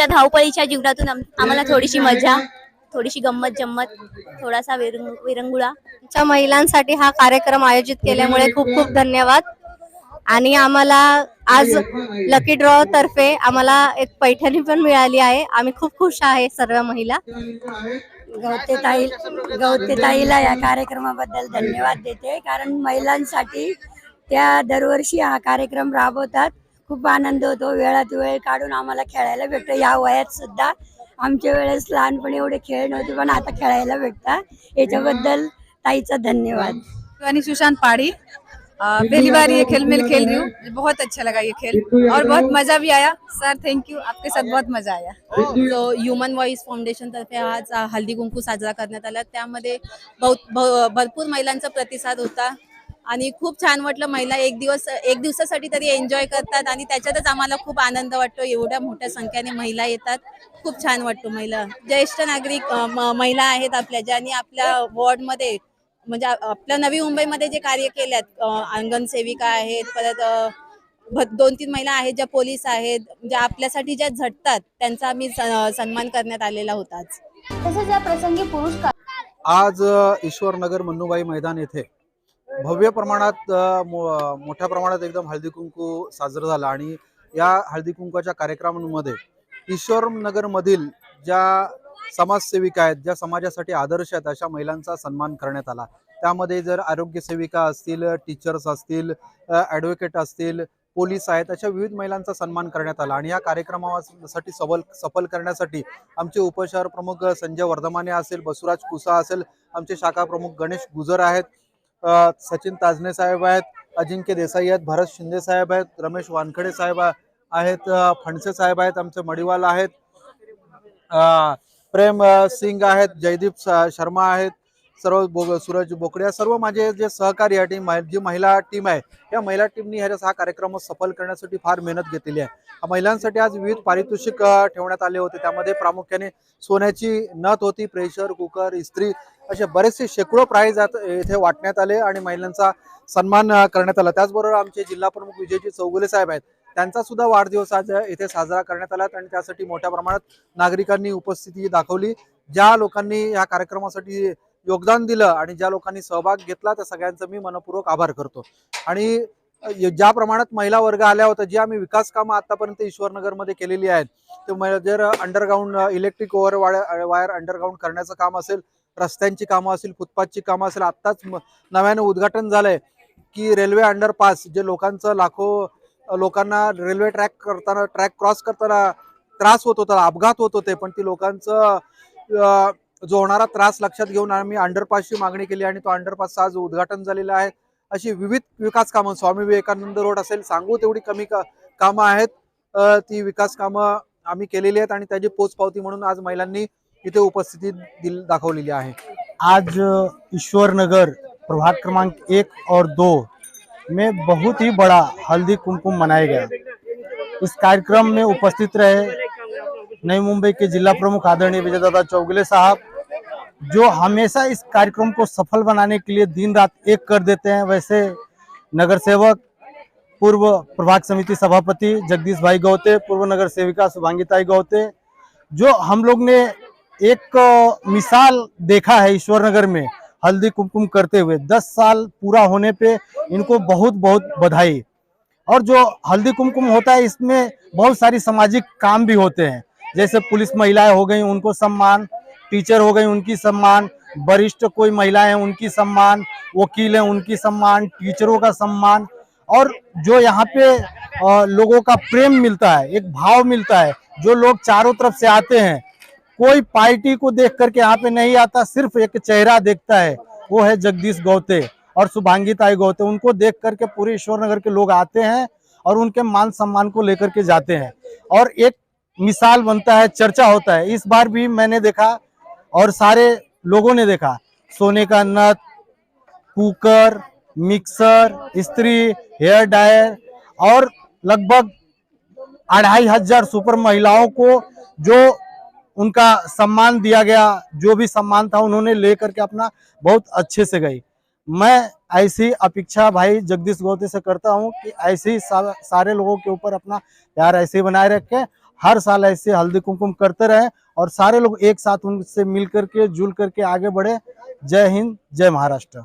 आमच्या धावपळीच्या जीवनातून आम- आम्हाला थोडीशी मजा थोडीशी गंमत जम्मत थोडासा विरंग विरंगुळा. आमच्या महिलांसाठी हा कार्यक्रम आयोजित केल्यामुळे खूप खूप धन्यवाद. आणि आम्हाला आज लकी ड्रॉ तर्फे आम्हाला एक पैठणी पण मिळाली आहे. आम्ही खूप खुश आहे सर्व महिला. गवते ताई गवते ताईला या कार्यक्रमाबद्दल धन्यवाद देते. कारण महिलांसाठी त्या दरवर्षी हा कार्यक्रम राबवतात. खूप आनंद होतो. वेळात वेळ काढून आम्हाला खेळायला भेटतं. या वयात सुद्धा आमच्या वेळेस लहानपणी एवढे खेळ नव्हते पण आता खेळायला भेटतात. याच्याबद्दल ताईचा धन्यवाद. शिवानी सुशांत पहाड़ी अ, पहली बार ये खेल में खेल रही हूँ. बहुत अच्छा लगा ये खेल. और बहुत मजा भी आया. सर थैंक यू आपके साथ बहुत मजा आया. जो ह्युमन व्हॉइस फाउंडेशन तर्फे आज हल्दी कुंकू साजरा करण्यात आला. त्यामध्ये बहुत भरपूर महिलांचा प्रतिसाद होता. आणि खूप छान वाटलं महिला एक दिवस एक दिवसासाठी तरी एन्जॉय करतात आणि त्याच्यातच आम्हाला खूप आनंद वाटतो. एवढ्या मोठ्या संख्येने महिला येतात. खूप छान वाटतो महिला. ज्येष्ठ नागरिक महिला आहेत आपल्या ज्यांनी आपल्या वॉर्डमध्ये म्हणजे आपल्या नवी मुंबईमध्ये जे कार्य केल्यात अ, अंगण सेविका आहेत परत दोन तीन महिला आहेत ज्या पोलीस आहेत ज्या आपल्यासाठी ज्या झटतात त्यांचा आम्ही सन्मान करण्यात आलेला होता आज. तसेच या प्रसंगी पुरुष आज ईश्वरनगर मन्नूबाई मैदान येथे भव्य प्रमाणात मो- मोठ्या प्रमाणात एकदम हळदी कुंकू साजरं झालं आणि या हळदी कुंकूच्या कार्यक्रमांमध्ये ईश्वरनगरमधील ज्या समाजसेविका आहेत ज्या समाजासाठी आदर्श आहेत अशा महिलांचा सन्मान करण्यात आला. त्यामध्ये जर आरोग्यसेविका असतील टीचर्स असतील ॲडव्होकेट असतील पोलीस आहेत अशा विविध महिलांचा सन्मान करण्यात आला. आणि या कार्यक्रमासाठी सबल सफल करण्यासाठी आमचे उपशहर प्रमुख संजय वर्धमाने असेल बसुराज कुसा असेल आमचे शाखा प्रमुख गणेश गुजर आहेत सचिन ताजने साहेब आहेत अजिंक्य देसाई आहेत भरत शिंदे साहेब आहेत रमेश वानखडे साहेब आहेत फणसे साहेब आहेत आमचे मडिवाल आहेत. अ, प्रेम सिंग आहेत जयदीप शर्मा आहेत सर्व बो सूरज बोकड्या सर्व माझे जे सहकारी या टीम जी महिला टीम आहे या महिला टीमनी ह्या हा कार्यक्रम सफल करण्यासाठी फार मेहनत घेतलेली आहे. महिलांसाठी आज विविध पारितोषिक ठेवण्यात आले होते. त्यामध्ये प्रामुख्याने सोन्याची नथ होती प्रेशर कुकर इस्त्री असे बरेचसे शेकडो प्राईज येथे वाटण्यात आले आणि महिलांचा सन्मान करण्यात आला. त्याचबरोबर आमचे जिल्हा प्रमुख विजयजी चौगुले साहेब आहेत. त्यांचा सुद्धा वाढदिवस आज येथे साजरा करण्यात आला आणि त्यासाठी मोठ्या प्रमाणात नागरिकांनी उपस्थिती दाखवली. ज्या लोकांनी या कार्यक्रमासाठी योगदान दिलं आणि ज्या लोकांनी सहभाग घेतला त्या सगळ्यांचं मी मनपूर्वक आभार करतो. आणि ज्या प्रमाणात महिला वर्ग आल्या होत्या जी आम्ही विकास कामं आतापर्यंत ईश्वरनगरमध्ये केलेली आहेत ते म- जर underground electric over wire underground करण्याचं काम असेल रस्त्यांची कामं असतील फुटपाथची कामं असेल आत्ताच नव्याने नव्यानं उद्घाटन झालंय की रेल्वे अंडरपास जे लोकांचं लाखो लोकांना रेल्वे ट्रॅक करताना ट्रॅक क्रॉस करताना त्रास होत होता अपघात होत होते पण ती लोकांचं जो होणारा त्रास लक्षात घेऊन आम्ही अंडरपासची मागणी केली आणि तो अंडरपास आज उद्घाटन झालेला आहे. अशी विविध विकास कामं स्वामी विवेकानंद रोड असेल सांगू तेवढी कमी का कामं आहेत. ती विकास कामं आम्ही केलेली आहेत आणि त्याची पोचपावती म्हणून आज महिलांनी इथे उपस्थिती दिल दाखवलेली आहे. आज ईश्वरनगर प्रभाग क्रमांक एक और दो में बहुत ही बड़ा हल्दी कुमकुम मनाया गया। इस कार्यक्रम में उपस्थित रहे नई मुंबई के जिला प्रमुख आदरणीय विजयदादा चौगले साहब जो हमेशा इस कार्यक्रम को सफल बनाने के लिए दिन रात एक कर देते हैं, वैसे नगर सेवक, पूर्व प्रभाग समिति सभापति जगदीश भाई गौते, पूर्व नगर सेविका शुभांगिताई गौते, जो हम लोग ने एक मिसाल देखा है ईश्वर नगर में, हल्दी कुमकुम करते हुए। दस साल पूरा होने पे इनको बहुत बहुत बधाई। और जो हल्दी कुमकुम होता है, इसमें बहुत सारी सामाजिक काम भी होते हैं। जैसे पुलिस महिलाएँ हो गई, उनको सम्मान टीचर हो गई, उनकी सम्मान, वरिष्ठ कोई महिलाएँ उनकी सम्मान, वकील हैं, उनकी सम्मान, टीचरों का सम्मान, और जो यहाँ पे लोगों का प्रेम मिलता है, एक भाव मिलता है, जो लोग चारों तरफ़ से आते हैं, कोई पार्टी को देख करके यहाँ पे नहीं आता, सिर्फ़ एक चेहरा देखता है, वो है जगदीश गौते और शुभांगी ताई गौते। उनको देख करके पूरे ईश्वर नगर के लोग आते हैं और उनके मान सम्मान को लेकर के जाते हैं। और एक मिसाल बनता है, चर्चा होता है। इस बार भी मैंने देखा और सारे लोगों ने देखा। सोने का नथ, कुकर, मिक्सर स्त्री हेयर ड्रायर और लगभग अढ़ाई हज़ार सुपर महिलाओं को जो उनका सम्मान दिया गया, जो भी सम्मान था उन्होंने लेकर के अपना बहुत अच्छे से गई। मैं ऐसी अपेक्षा भाई जगदीश गौते से करता हूँ कि ऐसे ही सारे लोगों के ऊपर अपना प्यार ऐसे ही बनाए रखें। हर साल ऐसे हल्दी कुमकुम करते रहे। और सारे लोग एक साथ उनसे मिल करके जुल करके आगे बढ़े। जय हिंद जय महाराष्ट्र।